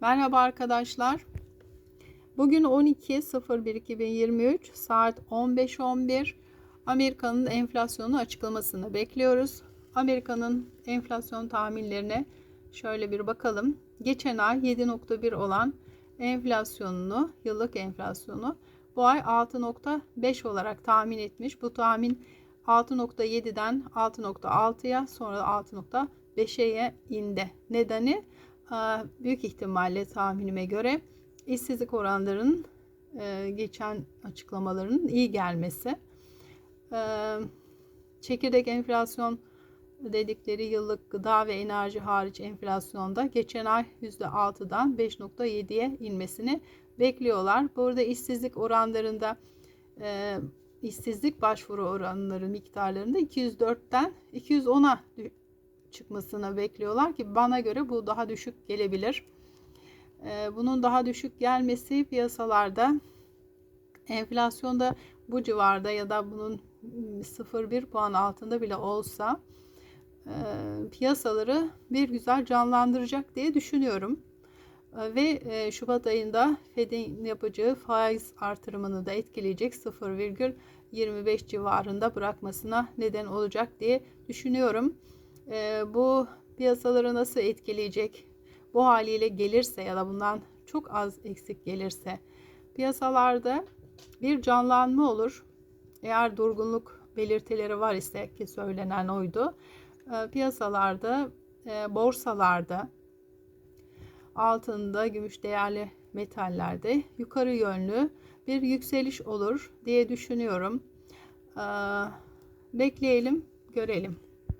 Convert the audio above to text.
Merhaba arkadaşlar. Bugün 12.01.2023 saat 15.11 Amerika'nın enflasyonu açıklamasını bekliyoruz. Amerika'nın enflasyon tahminlerine şöyle bir bakalım. Geçen ay 7.1 olan enflasyonunu, yıllık enflasyonu bu ay 6.5 olarak tahmin etmiş. Bu tahmin 6.7'den 6.6'ya sonra 6.5'e indi. Nedeni büyük ihtimalle tahminime göre işsizlik oranlarının e, geçen açıklamaların iyi gelmesi. E, çekirdek enflasyon dedikleri yıllık gıda ve enerji hariç enflasyonda geçen ay %6'dan 5.7'ye inmesini bekliyorlar. Burada işsizlik oranlarında e, işsizlik başvuru oranları miktarlarında 204'ten 210'a çıkmasını bekliyorlar ki bana göre bu daha düşük gelebilir. Ee, bunun daha düşük gelmesi piyasalarda enflasyonda bu civarda ya da bunun 0,1 puan altında bile olsa e, piyasaları bir güzel canlandıracak diye düşünüyorum. E, ve e, Şubat ayında Fed'in yapacağı faiz artırımını da etkileyecek 0,25 civarında bırakmasına neden olacak diye düşünüyorum. Bu piyasaları nasıl etkileyecek? Bu haliyle gelirse ya da bundan çok az eksik gelirse piyasalarda bir canlanma olur. Eğer durgunluk belirtileri var ise ki söylenen oydu. Piyasalarda, borsalarda, altında, gümüş değerli metallerde yukarı yönlü bir yükseliş olur diye düşünüyorum. Bekleyelim, görelim.